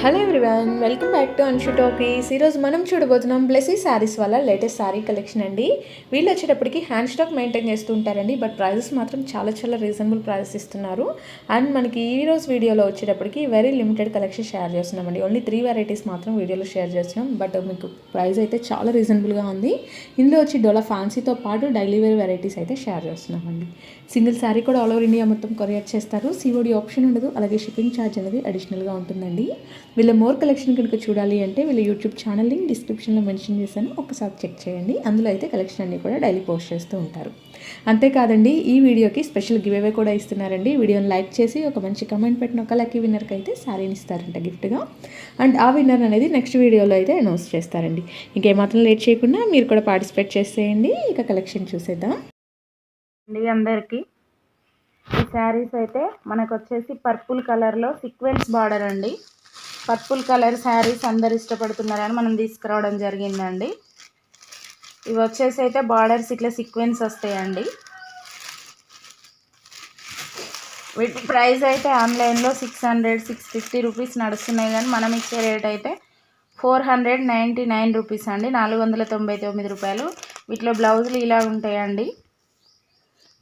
Hello everyone welcome back to Anshu టాపీస్ ఈరోజు మనం చూడబోతున్నాం బ్లెసీ శారీస్ వల్ల లేటెస్ట్ శారీ కలెక్షన్ అండి. వీళ్ళు వచ్చేటప్పటికి హ్యాండ్ స్టాక్ మెయింటైన్ చేస్తూ ఉంటారండి బట్ ప్రైజెస్ మాత్రం చాలా చాలా రీజనబుల్ ప్రైజెస్ ఇస్తున్నారు. అండ్ మనకి ఈ రోజు వీడియోలో వచ్చేటప్పటికి వెరీ లిమిటెడ్ కలెక్షన్ షేర్ చేస్తున్నామండి. ఓన్లీ త్రీ వెరైటీస్ మాత్రం వీడియోలో షేర్ చేస్తున్నాం బట్ మీకు ప్రైస్ అయితే చాలా రీజనబుల్గా ఉంది. ఇందులో వచ్చి డోలా ఫ్యాన్సీతో పాటు డైలీ వేర్ వెరైటీస్ అయితే షేర్ చేస్తున్నామండి. సింగిల్ శారీ కూడా ఆల్ ఓవర్ ఇండియా మొత్తం కొరియర్ చేస్తారు. సిఓడి ఆప్షన్ ఉండదు అలాగే షిప్పింగ్ ఛార్జ్ అనేది అడిషనల్గా ఉంటుందండి. వీళ్ళ మోర్ కలెక్షన్ కనుక చూడాలి అంటే వీళ్ళ యూట్యూబ్ ఛానల్ లింక్ డిస్క్రిప్షన్లో మెన్షన్ చేశాను. ఒకసారి చెక్ చేయండి. అందులో అయితే కలెక్షన్ అన్ని కూడా డైలీ పోస్ట్ చేస్తూ ఉంటారు. అంతేకాదండి ఈ వీడియోకి స్పెషల్ గివ్ అవే కూడా ఇస్తున్నారండి. వీడియోని లైక్ చేసి ఒక మంచి కమెంట్ పెట్టిన ఒక లక్కీ విన్నర్కి అయితే శారీని ఇస్తారంట గిఫ్ట్గా. అండ్ ఆ విన్నర్ అనేది నెక్స్ట్ వీడియోలో అయితే అనౌన్స్ చేస్తారండి. ఇంకేమాత్రం లేట్ చేయకుండా మీరు కూడా పార్టిసిపేట్ చేసేయండి. ఇక కలెక్షన్ చూసేద్దాం. అండి అందరికీ. ఈ శారీస్ అయితే మనకు వచ్చేసి పర్పుల్ కలర్లో సీక్వెన్స్ బార్డర్ అండి. పర్పుల్ కలర్ శారీస్ అందరు ఇష్టపడుతున్నారని మనం తీసుకురావడం జరిగిందండి. ఇవి వచ్చేసి అయితే బార్డర్స్ ఇట్లా సీక్వెన్స్ వస్తాయండి. వీటి ప్రైస్ అయితే ఆన్లైన్లో six hundred six fifty rupees నడుస్తున్నాయి కానీ మనం ఇచ్చే రేట్ అయితే four hundred ninety nine rupees అండి. నాలుగు వందల తొంభై తొమ్మిది రూపాయలు. వీటిలో బ్లౌజులు ఇలా ఉంటాయండి.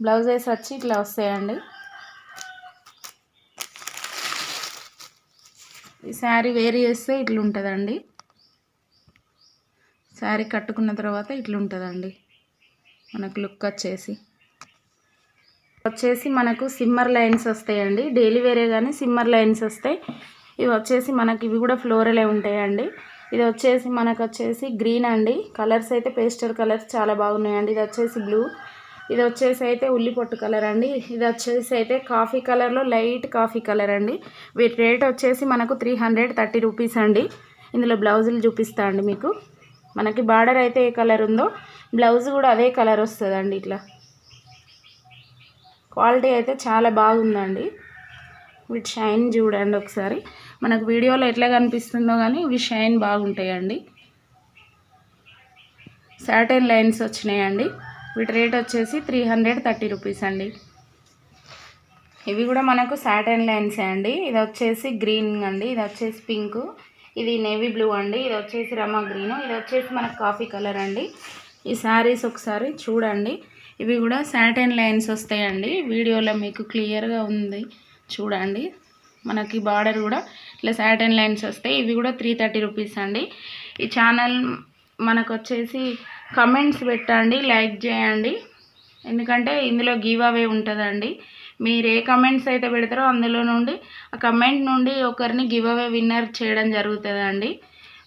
బ్లౌజెస్ వచ్చి ఇట్లా వస్తాయండి. ఈ శారీ వేరీ చేస్తే ఇట్లుంటుందండి. శారీ కట్టుకున్న తర్వాత ఇట్లుంటుందండి. మనకు లుక్ వచ్చేసి. వచ్చేసి మనకు సిమ్మర్ లైన్స్ వస్తాయండి. డైలీ వేరే కానీ సిమ్మర్ లైన్స్ వస్తాయి. ఇవి వచ్చేసి మనకి ఇవి కూడా ఫ్లోరలే ఉంటాయండి. ఇది వచ్చేసి మనకు వచ్చేసి గ్రీన్ అండి. కలర్స్ అయితే పేస్టల్ కలర్స్ చాలా బాగున్నాయండి. ఇది వచ్చేసి బ్లూ. ఇది వచ్చేసి అయితే ఉల్లి పొట్టు కలర్ అండి. ఇది వచ్చేసి అయితే కాఫీ కలర్లో లైట్ కాఫీ కలర్ అండి. వీటి రేట్ వచ్చేసి మనకు త్రీ హండ్రెడ్ థర్టీ రూపీస్ అండి. ఇందులో బ్లౌజులు చూపిస్తా అండి మీకు. మనకి బార్డర్ అయితే ఏ కలర్ ఉందో బ్లౌజ్ కూడా అదే కలర్ వస్తుందండి ఇట్లా. క్వాలిటీ అయితే చాలా బాగుందండి. వీటి షైన్ చూడండి ఒకసారి. మనకు వీడియోలో ఎట్లా కనిపిస్తుందో కానీ ఇవి షైన్ బాగుంటాయండి. సాటన్ లైన్స్ వచ్చినాయండి. వీటి రేట్ వచ్చేసి త్రీ హండ్రెడ్ థర్టీ రూపీస్ అండి. ఇవి కూడా మనకు సాటన్ లైన్స్ అండి. ఇది వచ్చేసి గ్రీన్ అండి. ఇది వచ్చేసి పింక్. ఇది నేవీ బ్లూ అండి. ఇది వచ్చేసి రమా గ్రీన్. ఇది వచ్చేసి మనకు కాఫీ కలర్ అండి. ఈ శారీస్ ఒకసారి చూడండి. ఇవి కూడా సాటన్ లైన్స్ వస్తాయండి వీడియోలో మీకు క్లియర్గా ఉంది. చూడండి. మనకి బార్డర్ కూడా ఇట్లా సాటన్ లైన్స్ వస్తాయి. ఇవి కూడా త్రీ థర్టీ రూపీస్ అండి. ఈ ఛానల్ మనకు వచ్చేసి కమెంట్స్ పెట్టండి లైక్ చేయండి. ఎందుకంటే ఇందులో గివ్ అవే ఉంటుందండి. మీరు ఏ కమెంట్స్ అయితే పెడతారో అందులో నుండి ఆ కమెంట్ నుండి ఒకరిని గివ్ అవే విన్నర్ చేయడం జరుగుతుందండి.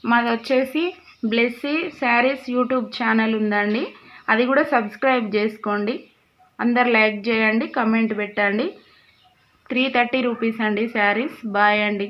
మాది వచ్చేసి బ్లెస్సీ శారీస్ యూట్యూబ్ ఛానల్ ఉందండి. అది కూడా సబ్స్క్రైబ్ చేసుకోండి. అందరు లైక్ చేయండి కమెంట్ పెట్టండి. త్రీ థర్టీ రూపీస్ అండి శారీస్ బాయ్ అండి.